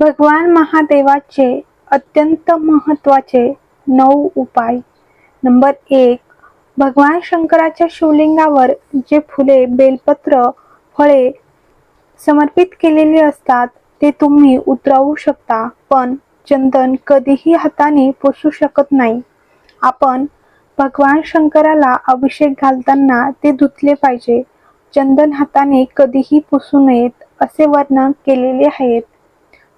भगवान महादेवाचे अत्यंत महत्त्वाचे नऊ उपाय. नंबर एक भगवान शंकराच्या शिवलिंगावर जे फुले बेलपत्र फळे समर्पित केलेली असतात ते तुम्ही उतरवू शकता पण चंदन कधीही हाताने पुसू शकत नाही. आपण भगवान शंकराला अभिषेक घालताना ते धुतले पाहिजे. चंदन हाताने कधीही पुसू नयेत असे वर्णन केलेले आहेत.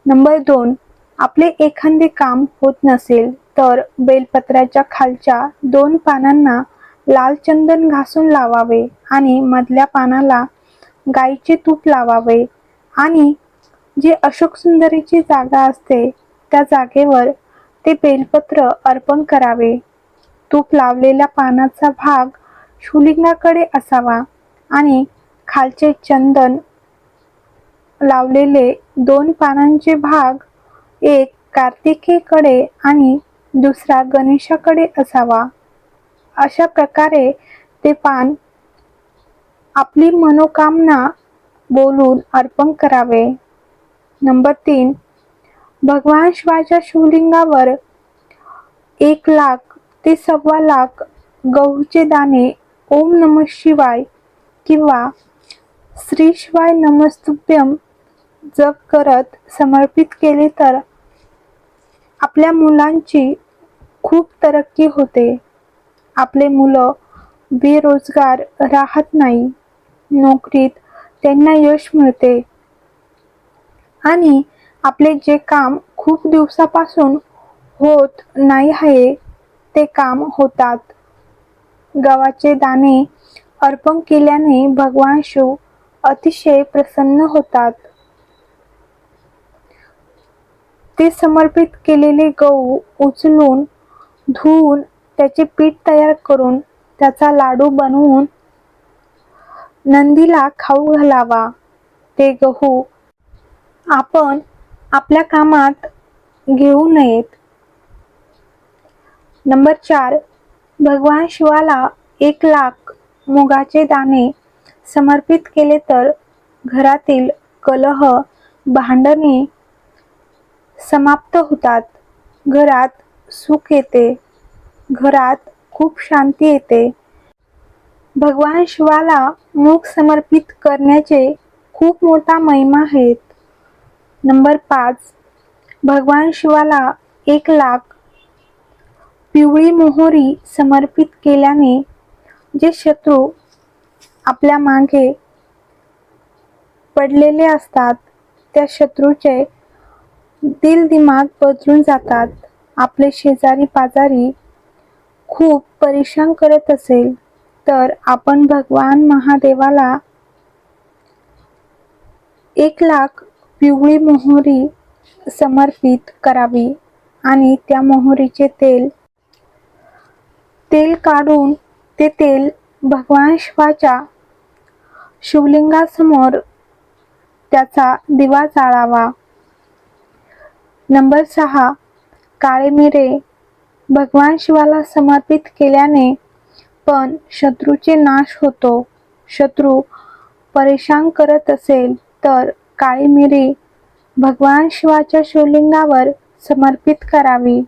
नंबर दोन आपले एखादे काम होत नसेल तर बेलपत्राच्या खालच्या दोन पानांना लाल चंदन घासून लावावे आणि मधल्या पानाला गाईचे तूप लावावे. आणि जी अशोक सुंदरीची जागा असते त्या जागेवर ते बेलपत्र अर्पण करावे. तूप लावलेल्या पानाचा भाग शुलिंगाकडे असावा आणि खालचे चंदन लावलेले दोन पानांचे भाग एक कार्तिकेकडे आणि दुसरा गणेशाकडे असावा. अशा प्रकारे ते पान आपली मनोकामना बोलून अर्पण करावे. नंबर तीन भगवान शिवाच्या शिवलिंगावर एक लाख ते सव्वा लाख गहूचे दाणे ओम नम शिवाय किंवा श्री शिवाय नमस्तुभ्यम जप करत समर्पित केले तर आपल्या मुलांची खूप तरक्की होते. आपले मुलं बेरोजगार राहत नाही. नोकरीत त्यांना यश मिळते. आणि आपले जे काम खूप दिवसापासून होत नाही आहे ते काम होतात. गव्हाचे दाणे अर्पण केल्याने भगवान शिव अतिशय प्रसन्न होतात. ते समर्पित केलेले गहू उचलून धुवून त्याचे पीठ तयार करून त्याचा लाडू बनवून नंदीला खाऊ घालावा. ते गहू आपण आपल्या कामात घेऊ नयेत. नंबर चार. भगवान शिवाला एक लाख मुगाचे दाणे समर्पित केले तर घरातील कलह भांडणे समाप्त होतात. घरात सुख येते. घरात खूप शांती येते. भगवान शिवाला मुख समर्पित करण्याचे खूप मोठा महिमा आहेत नंबर पाच. भगवान शिवाला एक लाख पिवळी मोहरी समर्पित केल्याने जे शत्रू आपल्या मागे पडलेले असतात त्या शत्रूचे दिल दिमाग बदलून जातात. आपले शेजारी पाजारी खूप परेशान करत असेल तर आपण भगवान महादेवाला एक लाख पिवळी मोहरी समर्पित करावी आणि त्या मोहरीचे तेल तेल काढून ते तेल भगवान शिवाच्या शिवलिंगासमोर त्याचा दिवा जाळावा. नंबर सहा काळे मिरे. भगवान शिवाला समर्पित केल्याने पण शत्रूचे नाश होतो. शत्रू परेशान करत असेल तर काळी मिरी भगवान शिवाच्या शिवलिंगावर समर्पित करावी.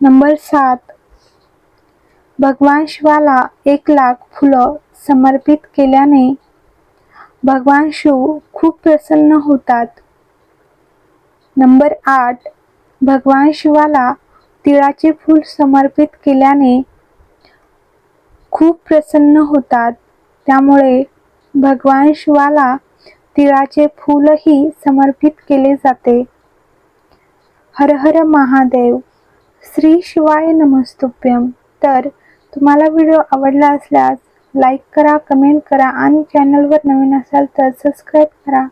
नंबर सात भगवान शिवाला एक लाख फुलं समर्पित केल्याने भगवान शिव खूप प्रसन्न होतात. नंबर आठ भगवान शिवाला तिळाचे फूल समर्पित केल्याने खूप प्रसन्न होतात. त्यामुळे भगवान शिवाला तिळाचे फूलही समर्पित केले जाते. हर हर महादेव श्री शिवाय नमस्तुभ्यम तर तुम्हाला व्हिडिओ आवडला असल्यास लाईक करा कमेंट करा आणि चॅनलवर नवीन असाल तर सबस्क्राईब करा.